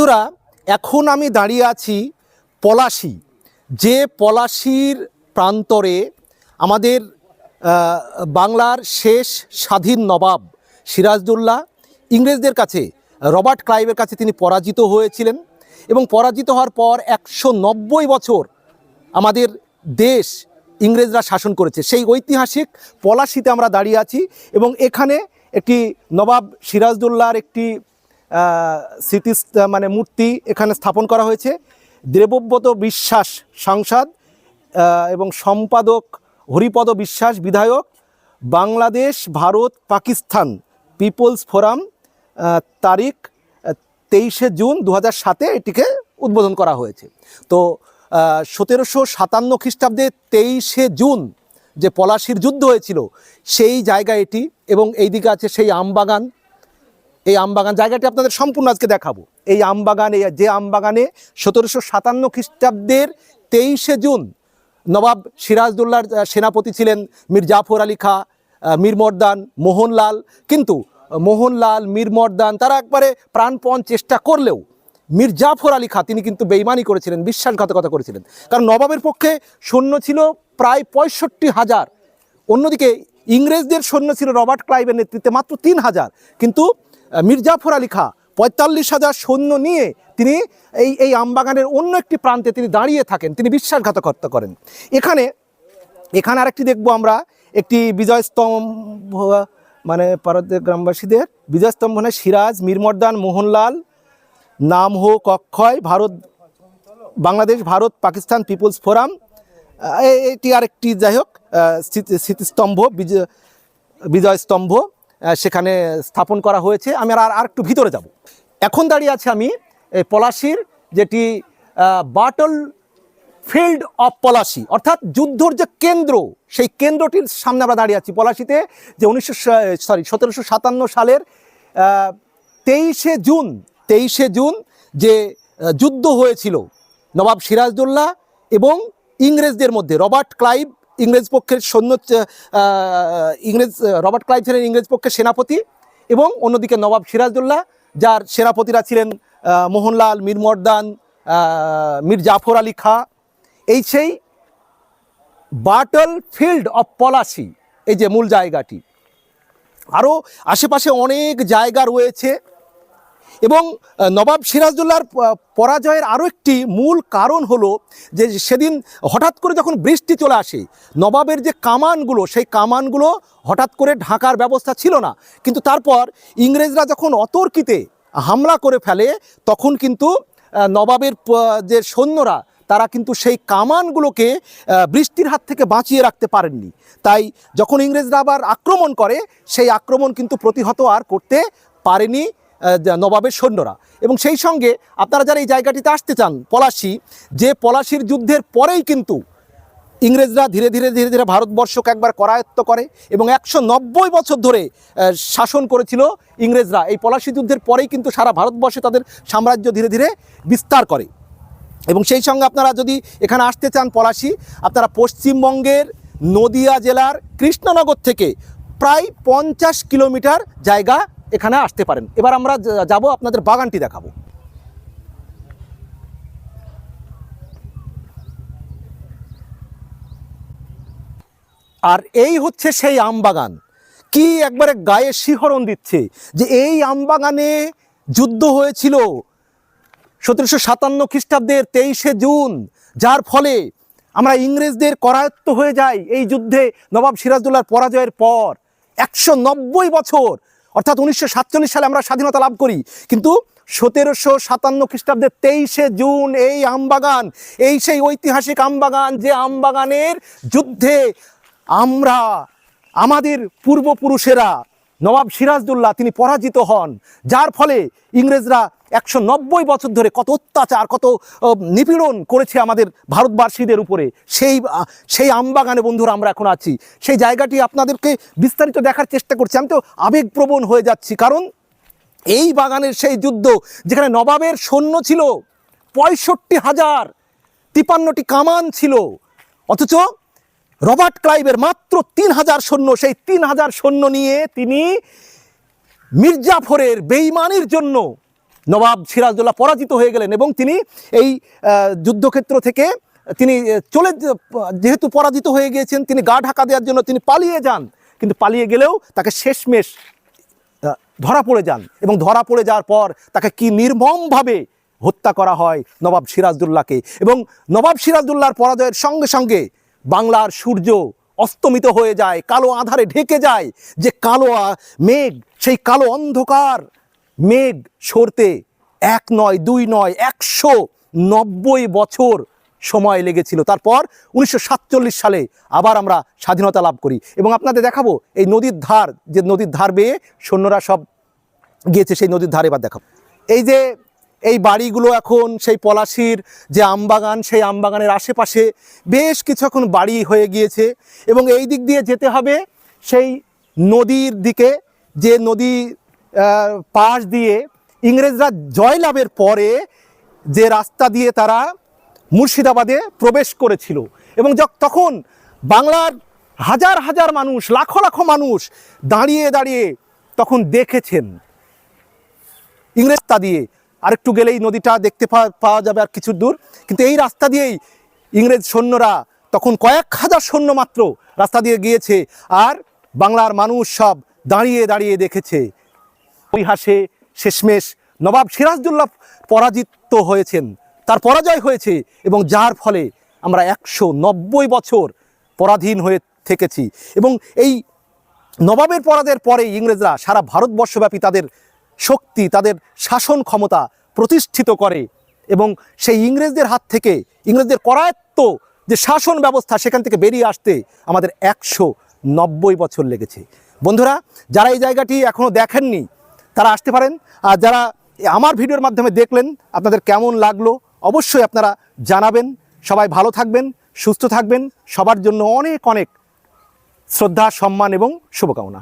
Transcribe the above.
বন্ধুরা, এখন আমি দাঁড়িয়ে আছি পলাশি। যে পলাশির প্রান্তরে আমাদের বাংলার শেষ স্বাধীন নবাব সিরাজদৌল্লা ইংরেজদের কাছে, রবার্ট ক্লাইভের কাছে তিনি পরাজিত হয়েছিলেন এবং পরাজিত হওয়ার পর একশো নব্বই বছর আমাদের দেশ ইংরেজরা শাসন করেছে। সেই ঐতিহাসিক পলাশিতে আমরা দাঁড়িয়ে আছি এবং এখানে একটি নবাব সিরাজদৌল্লার একটি স্মৃতি মানে মূর্তি এখানে স্থাপন করা হয়েছে। দেবব্রত বিশ্বাস সাংসদ এবং সম্পাদক হরিপদ বিশ্বাস বিধায়ক, বাংলাদেশ, ভারত, পাকিস্তান, পিপলস ফোরাম তারিখ তেইশে জুন দু সাতে এটিকে উদ্বোধন করা হয়েছে। তো সতেরোশো সাতান্ন খ্রিস্টাব্দে তেইশে জুন যে পলাশির যুদ্ধ হয়েছিল, সেই জায়গা এটি এবং এইদিকে আছে সেই আমবাগান। এই আমবাগান জায়গাটি আপনাদের সম্পূর্ণ আজকে দেখাবো। এই আমবাগান, যে আমবাগানে সতেরোশো সাতান্ন খ্রিস্টাব্দের তেইশে জুন নবাব সিরাজদৌল্লার সেনাপতি ছিলেন মীর জাফর আলী খা মীর মর্দান, মোহনলাল। কিন্তু মোহনলাল, মীর মর্দান, তারা একবারে প্রাণপণ চেষ্টা করলেও মীর জাফর আলী খা, তিনি কিন্তু বেইমানি করেছিলেন, বিশ্বাসঘাতকতা করেছিলেন। কারণ নবাবের পক্ষে সৈন্য ছিল প্রায় পঁয়ষট্টি হাজার। অন্যদিকে ইংরেজদের সৈন্য ছিল রবার্ট ক্লাইভের নেতৃত্বে মাত্র তিন হাজার। কিন্তু মির্জাফর আলী খা পঁয়তাল্লিশ হাজার সৈন্য নিয়ে তিনি এই এই আমবাগানের অন্য একটি প্রান্তে তিনি দাঁড়িয়ে থাকেন। তিনি বিশ্বাসঘাতকতা করেন। এখানে এখানে আরেকটি দেখব আমরা। একটি বিজয়স্তম্ভ মানে ভারতের গ্রামবাসীদের বিজয়স্তম্ভ মানে সিরাজ মীরমর্দান মোহনলাল নাম হোক অক্ষয় ভারত বাংলাদেশ ভারত পাকিস্তান পিপলস ফোরাম। এটি আরেকটি যাই হোক স্মৃতি স্মৃতিস্তম্ভ বিজয় বিজয় স্তম্ভ আহ, সেখানে স্থাপন করা হয়েছে। আমি আর আর একটু ভিতরে যাব। এখন দাঁড়িয়ে আছি আমি এই পলাশির, যেটি বাটল ফিল্ড অফ পলাশি, অর্থাৎ যুদ্ধর যে কেন্দ্র, সেই কেন্দ্রটির সামনে আমরা দাঁড়িয়ে আছি পলাশিতে, যে উনিশশো সরি সতেরোশো সাতান্ন সালের তেইশে জুন তেইশে জুন যে যুদ্ধ হয়েছিল নবাব সিরাজদৌল্লা এবং ইংরেজদের মধ্যে, রবার্ট ক্লাইভ ইংরেজ পক্ষের সৈন্য ইংরেজ, রবার্ট ক্লাইভ ছিলেন ইংরেজ পক্ষের সেনাপতি এবং অন্যদিকে নবাব সিরাজদৌল্লা যার সেনাপতিরা ছিলেন মোহনলাল, মীর মর্দান মীর জাফর আলী খা। এই সেই বাটল ফিল্ড অফ পলাশি এই যে মূল জায়গাটি। আরও আশেপাশে অনেক জায়গা রয়েছে এবং নবাব সিরাজদৌল্লার পরাজয়ের আরও একটি মূল কারণ হলো যে সেদিন হঠাৎ করে যখন বৃষ্টি চলে আসে, নবাবের যে কামানগুলো, সেই কামানগুলো হঠাৎ করে ঢাকার ব্যবস্থা ছিল না। কিন্তু তারপর ইংরেজরা যখন অতর্কিতে হামলা করে ফেলে, তখন কিন্তু নবাবের যে সৈন্যরা, তারা কিন্তু সেই কামানগুলোকে বৃষ্টির হাত থেকে বাঁচিয়ে রাখতে পারেননি। তাই যখন ইংরেজরা আবার আক্রমণ করে, সেই আক্রমণ কিন্তু প্রতিহত আর করতে পারেনি নবাবের সৈন্যরা। এবং সেই সঙ্গে আপনারা যারা এই জায়গাটিতে আসতে চান, পলাশি, যে পলাশির যুদ্ধের পরেই কিন্তু ইংরেজরা ধীরে ধীরে ধীরে ধীরে ভারতবর্ষকে একবার করায়ত্ত করে এবং একশো নব্বই বছর ধরে শাসন করেছিল ইংরেজরা। এই পলাশি যুদ্ধের পরেই কিন্তু সারা ভারতবর্ষে তাদের সাম্রাজ্য ধীরে ধীরে বিস্তার করে। এবং সেই সঙ্গে আপনারা যদি এখানে আসতে চান পলাশি, আপনারা পশ্চিমবঙ্গের নদিয়া জেলার কৃষ্ণনগর থেকে প্রায় পঞ্চাশ কিলোমিটার জায়গা এখানে আসতে পারেন। এবার আমরা যাব আপনাদের বাগানটি দেখাবো। আর এই হচ্ছে সেই আম বাগান। কি একবারে গায়ে শিহরণ দিচ্ছে যে এই আম বাগানে যুদ্ধ হয়েছিল সতেরোশো সাতান্ন খ্রিস্টাব্দের তেইশে জুন, যার ফলে আমরা ইংরেজদের করায়ত্ত হয়ে যাই এই যুদ্ধে নবাব সিরাজদৌল্লার পরাজয়ের পর। একশো নব্বই বছর অর্থাৎ উনিশশো সাতচল্লিশ সালে আমরা স্বাধীনতা লাভ করি। কিন্তু সতেরোশো সাতান্ন খ্রিস্টাব্দে তেইশে জুন এই আমবাগান, এই সেই ঐতিহাসিক আমবাগান, যে আমবাগানের যুদ্ধে আমরা, আমাদের পূর্বপুরুষেরা নবাব সিরাজদুল্লাহ তিনি পরাজিত হন, যার ফলে ইংরেজরা একশো নব্বই বছর ধরে কত অত্যাচার, কত নিপীড়ন করেছে আমাদের ভারতবাসীদের উপরে। সেই সেই আমবাগানে বন্ধুরা আমরা এখন আছি। সেই জায়গাটি আপনাদেরকে বিস্তারিত দেখার চেষ্টা করছি। আমি তো আবেগপ্রবণ হয়ে যাচ্ছি, কারণ এই বাগানের সেই যুদ্ধ যেখানে নবাবের সৈন্য ছিল, পঁয়ষট্টি হাজার, তিপান্নটি কামান ছিল, অথচ রবার্ট ক্লাইভের মাত্র তিন হাজার সৈন্য, সেই তিন হাজার সৈন্য নিয়ে তিনি মির্জাফরের বেইমানির জন্য নবাব সিরাজদৌল্লা পরাজিত হয়ে গেলেন এবং তিনি এই যুদ্ধক্ষেত্র থেকে তিনি চলে যেহেতু পরাজিত হয়ে গিয়েছেন, তিনি গা ঢাকা দেওয়ার জন্য তিনি পালিয়ে যান। কিন্তু পালিয়ে গেলেও তাকে শেষমেশ ধরা পড়ে যান এবং ধরা পড়ে যাওয়ার পর তাকে কি নির্মমভাবে হত্যা করা হয় নবাব সিরাজদুল্লাহকে এবং নবাব সিরাজদুল্লাহর পরাজয়ের সঙ্গে সঙ্গে বাংলার সূর্য অস্তমিত হয়ে যায়, কালো আধারে ঢেকে যায়, যে কালো মেঘ, সেই কালো অন্ধকার মেঘ সরতে এক নয়, দুই নয়, একশো নব্বই বছর সময় লেগেছিল। তারপর উনিশশো সাতচল্লিশ সালে আবার আমরা স্বাধীনতা লাভ করি এবং আপনাদের দেখাবো এই নদীর ধার, যে নদীর ধার বেয়ে সৈন্যরা সব গিয়েছে, সেই নদীর ধারে এবার দেখাবো। এই যে এই বাড়িগুলো এখন সেই পলাশির যে আমবাগান, সেই আমবাগানের আশেপাশে বেশ কিছু এখন বাড়ি হয়ে গিয়েছে এবং এই দিক দিয়ে যেতে হবে সেই নদীর দিকে। যে নদী পাশ দিয়ে ইংরেজরা জয়লাভের পরে যে রাস্তা দিয়ে তারা মুর্শিদাবাদে প্রবেশ করেছিল এবং তখন বাংলার হাজার হাজার মানুষ, লাখো লাখো মানুষ দাঁড়িয়ে দাঁড়িয়ে তখন দেখেছেন ইংরেজ তা আরেকটু গেলেই নদীটা দেখতে পাওয়া যাবে আর কিছু দূর। কিন্তু এই রাস্তা দিয়েই ইংরেজ সৈন্যরা তখন কয়েক হাজার সৈন্য মাত্র রাস্তা দিয়ে গিয়েছে আর বাংলার মানুষ সব দাঁড়িয়ে দাঁড়িয়ে দেখেছে। ইতিহাসে শেষমেশ নবাব সিরাজদুল্লাহ পরাজিত হয়েছেন। তার পরাজয় হয়েছে এবং যার ফলে আমরা একশো নব্বই বছর পরাধীন হয়ে থেকেছি। এবং এই নবাবের পরাজয়ের পরে ইংরেজরা সারা ভারতবর্ষব্যাপী তাদের শক্তি, তাদের শাসন ক্ষমতা প্রতিষ্ঠিত করে এবং সেই ইংরেজদের হাত থেকে, ইংরেজদের করায়ত্ত যে শাসন ব্যবস্থা সেখান থেকে বেরিয়ে আসতে আমাদের একশো নব্বই বছর লেগেছে। বন্ধুরা, যারা এই জায়গাটি এখনও দেখেননি, তারা আসতে পারেন। আর যারা আমার ভিডিওর মাধ্যমে দেখলেন, আপনাদের কেমন লাগল অবশ্যই আপনারা জানাবেন। সবাই ভালো থাকবেন, সুস্থ থাকবেন। সবার জন্য অনেক অনেক শ্রদ্ধা, সম্মান এবং শুভকামনা।